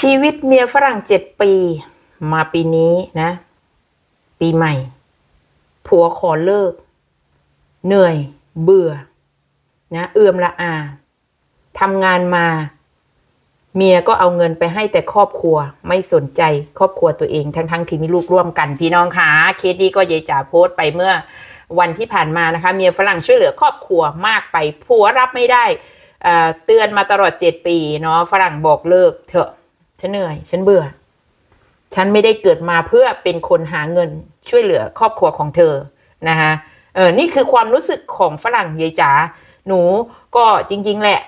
ชีวิตเมียฝรั่งเจ็ดปี มาปีนี้นะ ปีใหม่ ผัวขอเลิก เหนื่อย เบื่อ นะ เอื่อมละอาทำงานมา เมียก็เอาเงินไปให้แต่ครอบครัว ไม่สนใจครอบครัวตัวเอง ทั้งๆที่มีลูกร่วมกัน พี่น้องคะเคสนี้ก็เยายจ่าโพสต์ไปเมื่อวันที่ผ่านมานะคะ เมียฝรั่งช่วยเหลือครอบครัวมากไปผัวรับไม่ได้เตือนมาตลอดเจ็ดปีเนาะฝรั่งบอกเลิกเถอะ ฉันเหนื่อย ฉันเบื่อ ฉันไม่ได้เกิดมาเพื่อเป็นคนหาเงินช่วยเหลือครอบครัวของเธอนะคะเออนี่คือความรู้สึกของฝรั่งยายจ๋าหนูก็จริง ๆ แหละ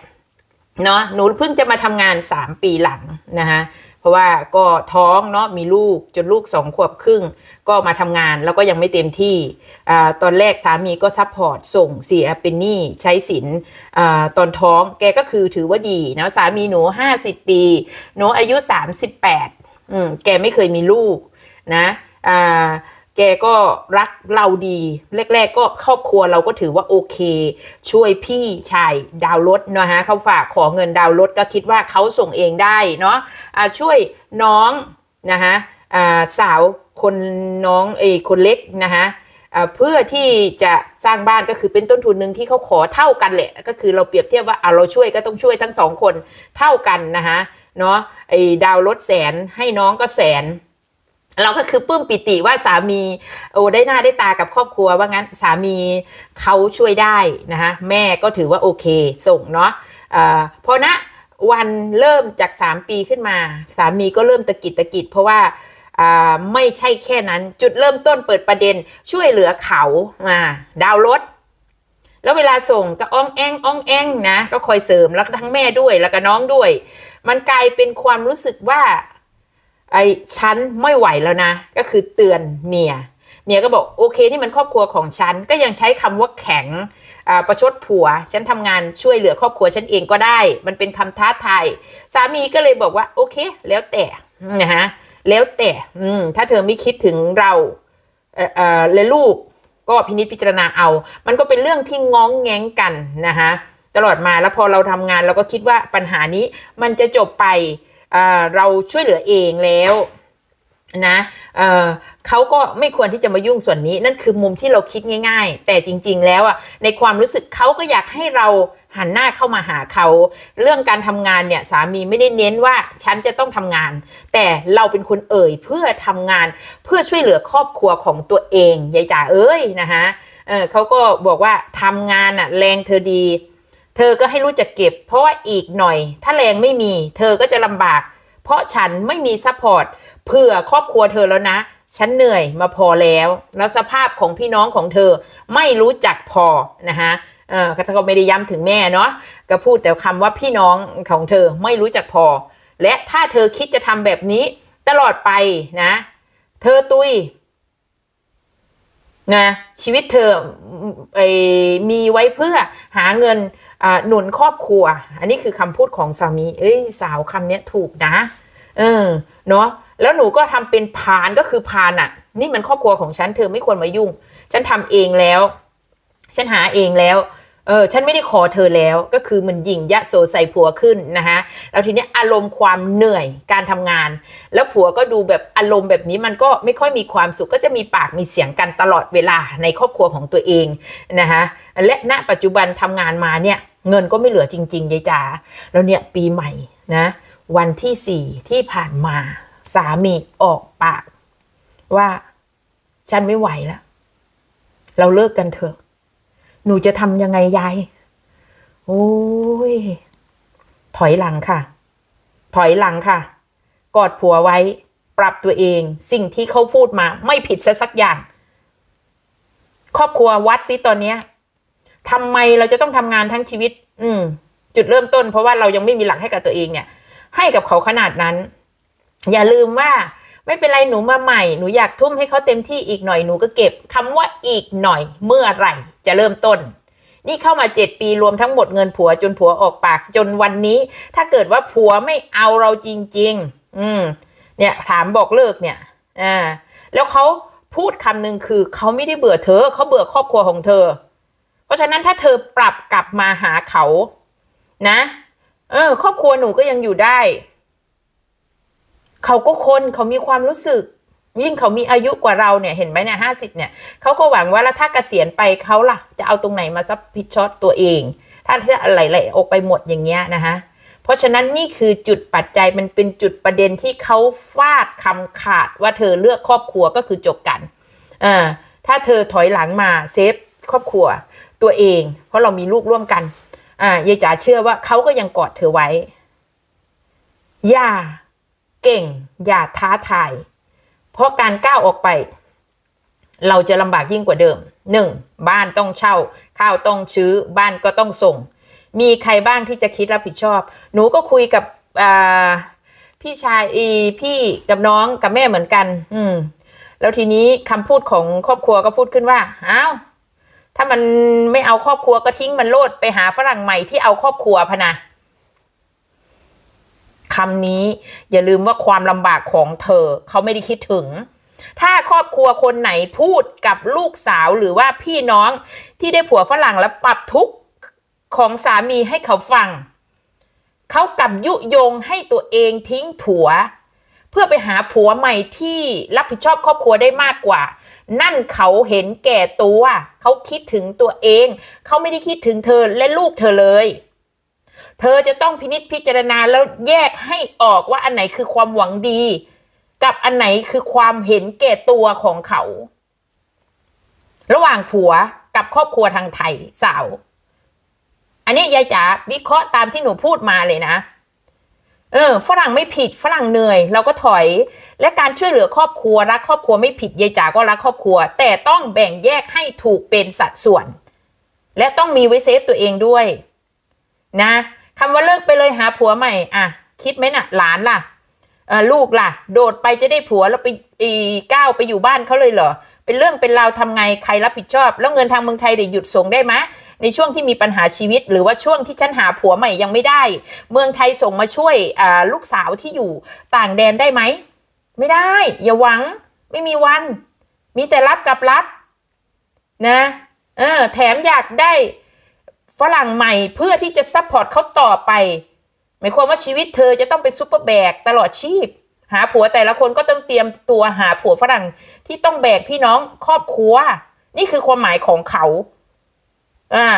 เนาะหนูเพิ่งจะมาทำงานสามปีหลังนะคะ เพราะว่าก็ท้องเนาะมีลูกจนลูกสองขวบครึ่ง ก็มาทำงานแล้วก็ยังไม่เต็มที่อตอนแรกสามีก็ซัพพอร์ตส่งเสียเป็นหนี้ใช้สินอตอนท้องแกก็คือถือว่าดีนะสามีหนูห้าสิบปีหนูอายุสามสิบแปดอืมแกไม่เคยมีลูกนะอ่า แกก็รักเราดี แรก ๆ ก็ครอบครัวเราก็ถือว่าโอเค ช่วยพี่ชายดาวรถนะฮะเขาฝากขอเงินดาวรถก็คิดว่าเขาส่งเองได้เนาะะช่วยน้องนะฮะสาวคนน้องเอคนเล็กนะฮะเพื่อที่จะสร้างบ้านก็คือเป็นต้นทุนหนึ่งที่เขาขอเท่ากันแหละ ก็คือเราเปรียบเทียบว่าเราช่วยก็ต้องช่วยทั้งสองคนเท่ากันนะฮะเนาะไอ้ดาวรถแสนให้น้องก็แสน เราก็คือปลื้มปิติว่าสามีโอ้ได้หน้าได้ตากับครอบครัวว่างั้นสามีเขาช่วยได้นะคะแม่ก็ถือว่าโอเคส่งเนาะอ่าพอนะวันเริ่มจากสามปีขึ้นมา สามีก็เริ่มตะกิดตะกิด เพราะว่าอ่าไม่ใช่แค่นั้นจุดเริ่มต้นเปิดประเด็นช่วยเหลือเขาอ่าดาวรถ แล้วเวลาส่งก็อ้องแองอ้องแองนะก็คอยเสริมแล้วทั้งแม่ด้วยแล้วก็น้องด้วย มันกลายเป็นความรู้สึกว่า ไอ้ฉันไม่ไหวแล้วนะ ก็คือเตือนเมีย เมียก็บอกโอเคนี่มันครอบครัวของฉัน ก็ยังใช้คำว่าแข็งประชดผัว ฉันทำงานช่วยเหลือครอบครัวฉันเองก็ได้ มันเป็นคำท้าทายสามีก็เลยบอกว่าโอเค แล้วแต่นะฮะแล้วแต่อืถ้าเธอไม่คิดถึงเราเออเออและลูกก็พินิจพิจารณาเอา มันก็เป็นเรื่องที่ง้องแง้งกันนะคะตลอดมาแล้วพอเราทำงานเราก็คิดว่าปัญหานี้มันจะจบไป เราช่วยเหลือเองแล้วนะเเขาก็ไม่ควรที่จะมายุ่งส่วนนี้ นั่นคือมุมที่เราคิดง่าย ๆ แต่จริง ๆ แล้วอะในความรู้สึกเขาก็อยากให้เราหันหน้าเข้ามาหาเขา เรื่องการทำงานเนี่ยสามีไม่ได้เน้นว่าฉันจะต้องทำงาน แต่เราเป็นคนเอ่ยเพื่อทำงานเพื่อช่วยเหลือครอบครัวของตัวเองยายจ๋าเอ้ยนะคะเเขาก็บอกว่าทำงานอะแรงเธอดี เธอก็ให้รู้จักเก็บ เพราะว่าอีกหน่อย ถ้าแรงไม่มี เธอก็จะลำบาก เพราะฉันไม่มีซัพพอร์ตเพื่อครอบครัวเธอแล้วนะ ฉันเหนื่อยมาพอแล้ว แล้วสภาพของพี่น้องของเธอไม่รู้จักพอนะคะเออเขาก็ไม่ได้ย้ำถึงแม่เนาะก็พูดแต่คำว่าพี่น้องของเธอไม่รู้จักพอ และถ้าเธอคิดจะทำแบบนี้ตลอดไปนะ เธอตุยนะชีวิตเธอไอมีไว้เพื่อหาเงิน หนุนครอบครัว อันนี้คือคำพูดของสามี เอ้ยสาวคำเนี้ยถูกนะ เออเนาะแล้วหนูก็ทำเป็นพานก็คือพานอะ่ะ นี่มันครอบครัวของฉันเธอไม่ควรมายุ่ง ฉันทำเองแล้ว ฉันหาเองแล้ว เออฉันไม่ได้ขอเธอแล้วก็คือมันยิงยะโสใส่ผัวขึ้นนะคะแล้วทีนี้อารมณ์ความเหนื่อยการทำงาน แล้วผัวก็ดูแบบอารมณ์แบบนี้มันก็ไม่ค่อยมีความสุขก็จะมีปากมีเสียงกันตลอดเวลาในครอบครัวของตัวเองนะคะและณปัจจุบันทำงานมาเนี่ยเงินก็ไม่เหลือจริงๆยายจ๋าแล้วเนี่ยปีใหม่นะวันที่สี่ที่ผ่านมาสามีออกปาก ว่าฉันไม่ไหวแล้ว เราเลิกกันเถอะ หนูจะทำยังไงยาย โอ้ย ถอยหลังค่ะ ถอยหลังค่ะ กอดผัวไว้ ปรับตัวเอง สิ่งที่เขาพูดมา ไม่ผิดซะสักอย่าง ครอบครัววัดซิตอนเนี้ยทำไมเราจะต้องทำงานทั้งชีวิต อืม จุดเริ่มต้น เพราะว่าเรายังไม่มีหลักให้กับตัวเองเนี่ย ให้กับเขาขนาดนั้น อย่าลืมว่า ไม่เป็นไรหนูมาใหม่ หนูอยากทุ่มให้เขาเต็มที่อีกหน่อยหนูก็เก็บคำว่าอีกหน่อยเมื่อไหร่ จะเริ่มต้น นี่เข้ามาเจ็ดปีรวมทั้งหมดเงินผัวจนผัวออกปากจนวันนี้ ถ้าเกิดว่าผัวไม่เอาเราจริง ๆ อืม เนี่ยถามบอกเลิกเนี่ยอ่าแล้วเขาพูดคำหนึ่งคือเขาไม่ได้เบื่อเธอเขาเบื่อครอบครัวของเธอ เพราะฉะนั้นถ้าเธอปรับกลับมาหาเขา นะ เออ ครอบครัวหนูก็ยังอยู่ได้ เขาก็คนเขามีความรู้สึก ยิ่งเขามีอายุกว่าเราเนี่ยเห็นไหมเนี่ยห้าสิบเนี่ยเขาก็หวังว่าแล้วถ้าเกษียณไปเขาล่ะ จะเอาตรงไหนมาซับผิดชอบตัวเอง ถ้าถ้าอะไรไหลออกไปหมดอย่างเงี้ยนะคะเพราะฉะนั้นนี่คือจุดปัจจัยมันเป็นจุดประเด็นที่เขาฟาดคำขาดว่าเธอเลือกครอบครัวก็คือจบกันอ่าถ้าเธอถอยหลังมาเซฟครอบครัวตัวเอง เพราะเรามีลูกร่วมกันอ่ายายจ๋าเชื่อว่าเขาก็ยังกอดเธอไว้ อย่า เก่งอย่าท้าทาย เพราะการก้าวออกไป เราจะลำบากยิ่งกว่าเดิมหนึ่งบ้านต้องเช่า ข้าวต้องชื้อ บ้านก็ต้องส่ง มีใครบ้างที่จะคิดรับผิดชอบ หนูก็คุยกับพี่ชายอีพี่กับน้องกับแม่เหมือนกัน อืม แล้วทีนี้คำพูดของครอบครัวก็พูดขึ้นว่าอ้าวถ้ามันไม่เอาครอบครัวก็ทิ้งมันโลดไปหาฝรั่งใหม่ที่เอาครอบครัวพนะ คำนี้ อย่าลืมว่าความลำบากของเธอ เขาไม่ได้คิดถึง ถ้าครอบครัวคนไหนพูดกับลูกสาวหรือว่าพี่น้องที่ได้ผัวฝรั่งแล้วปรับทุกข์ของสามีให้เขาฟัง เขากลับยุยงให้ตัวเองทิ้งผัว เพื่อไปหาผัวใหม่ที่รับผิดชอบครอบครัวได้มากกว่า นั่นเขาเห็นแก่ตัว เขาคิดถึงตัวเอง เขาไม่ได้คิดถึงเธอและลูกเธอเลย เธอจะต้องพินิจพิจารณาแล้วแยกให้ออกว่าอันไหนคือความหวังดี กับอันไหนคือความเห็นแก่ตัวของเขา ระหว่างผัวกับครอบครัวทางไทยสาว อันนี้ยายจ๋าวิเคราะห์ตามที่หนูพูดมาเลยนะ เออ ฝรั่งไม่ผิดฝรั่งเหนื่อย เราก็ถอย และการช่วยเหลือครอบครัวรักครอบครัวไม่ผิดยายจ๋าก็รักครอบครัว แต่ต้องแบ่งแยกให้ถูกเป็นสัดส่วน และต้องมีไว้เซฟตัวเองด้วย นะ คำว่าเลิกไปเลยหาผัวใหม่อะคิดไหมน่ะ หลานล่ะเออลูกล่ะ โดดไปจะได้ผัวแล้วไปอีก้าวไปอยู่บ้านเขาเลยเหรอ เป็นเรื่องเป็นราวทำไงใครรับผิดชอบ แล้วเงินทางเมืองไทยเดี๋ยวหยุดส่งได้ไหมในช่วงที่มีปัญหาชีวิต หรือว่าช่วงที่ฉันหาผัวใหม่ยังไม่ได้ เมืองไทยส่งมาช่วยลูกสาวที่อยู่ต่างแดนได้ไหมไม่ได้ อย่าหวังไม่มีวัน มีแต่รับกับรับนะเออแถมอยากได้ ฝรั่งใหม่เพื่อที่จะซัพพอร์ตเขาต่อไปหมายความว่าชีวิตเธอจะต้องเป็นซุปเปอร์แบกตลอดชีพ หาผัวแต่ละคนก็ต้องเตรียมตัวหาผัวฝรั่งที่ต้องแบกพี่น้องครอบครัว นี่คือความหมายของเขา อ่า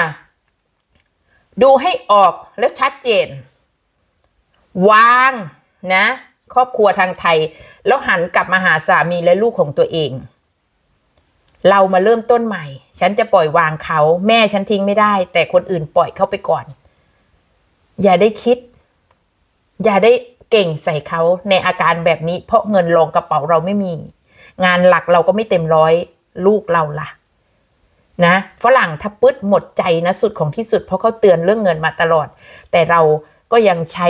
ดูให้ออกแล้วชัดเจน วางนะ ครอบครัวทางไทย แล้วหันกลับมาหาสามีและลูกของตัวเอง เรามาเริ่มต้นใหม่ ฉันจะปล่อยวางเขา แม่ฉันทิ้งไม่ได้ แต่คนอื่นปล่อยเขาไปก่อน อย่าได้คิด อย่าได้เก่งใส่เขาในอาการแบบนี้ เพราะเงินรองกระเป๋าเราไม่มี งานหลักเราก็ไม่เต็มร้อย ลูกเราล่ะ นะฝรั่งถ้าปึ๊ดหมดใจนะสุดของที่สุด เพราะเขาเตือนเรื่องเงินมาตลอด แต่เราก็ยังใช้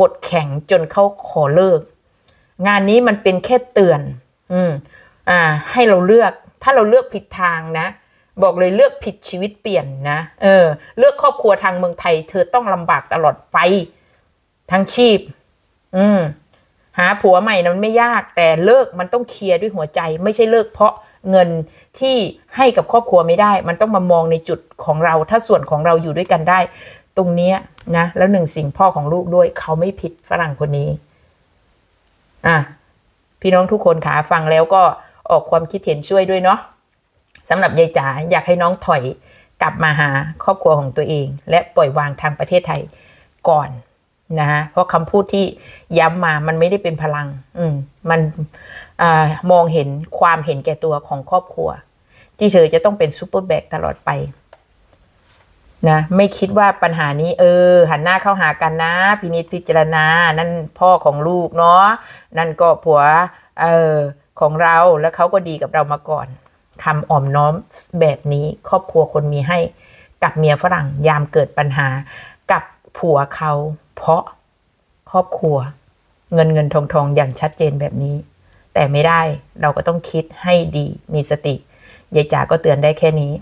บทแข่งจนเขาขอเลิก งานนี้มันเป็นแค่เตือน อืมอ่า ให้เราเลือก ถ้าเราเลือกผิดทางนะ บอกเลยเลือกผิดชีวิตเปลี่ยนนะ เออ เลือกครอบครัวทางเมืองไทย เธอต้องลำบากตลอดไปทั้งชีพ อืม หาผัวใหม่นะมันไม่ยาก แต่เลิกมันต้องเคลียร์ด้วยหัวใจ ไม่ใช่เลิกเพราะเงินที่ให้กับครอบครัวไม่ได้ มันต้องมามองในจุดของเรา ถ้าส่วนของเราอยู่ด้วยกันได้ ตรงเนี้ยนะ แล้วหนึ่งสิ่งพ่อของลูกด้วย เขาไม่ผิดฝรั่งคนนี้ อะ พี่น้องทุกคนขาฟังแล้วก็ ออกความคิดเห็นช่วยด้วยเนาะสำหรับยายจ๋าอยากให้น้องถอยกลับมาหาครอบครัวของตัวเอง และปล่อยวางทางประเทศไทยก่อนนะฮะเพราะคำพูดที่ย้ำมามันไม่ได้เป็นพลัง อืมมันอมองเห็นความเห็นแก่ตัวของครอบครัว ที่เธอจะต้องเป็นซูเปอร์แบกตลอดไปนะไม่คิดว่าปัญหานี้เออ หันหน้าเข้าหากันนะ พินิจพิจารณา นั่นพ่อของลูกเนาะนั่นก็ผัว เออ ของเราและเขาก็ดีกับเรามาก่อนคำอ่อมน้อมแบบนี้ครอบครัวคนมีให้กับเมียฝรั่งยามเกิดปัญหากับผัวเขาเพราะครอบครัว เงินเงินทองทองอย่างชัดเจนแบบนี้ แต่ไม่ได้เราก็ต้องคิดให้ดีมีสติยายจ๋าก็เตือนได้แค่นี้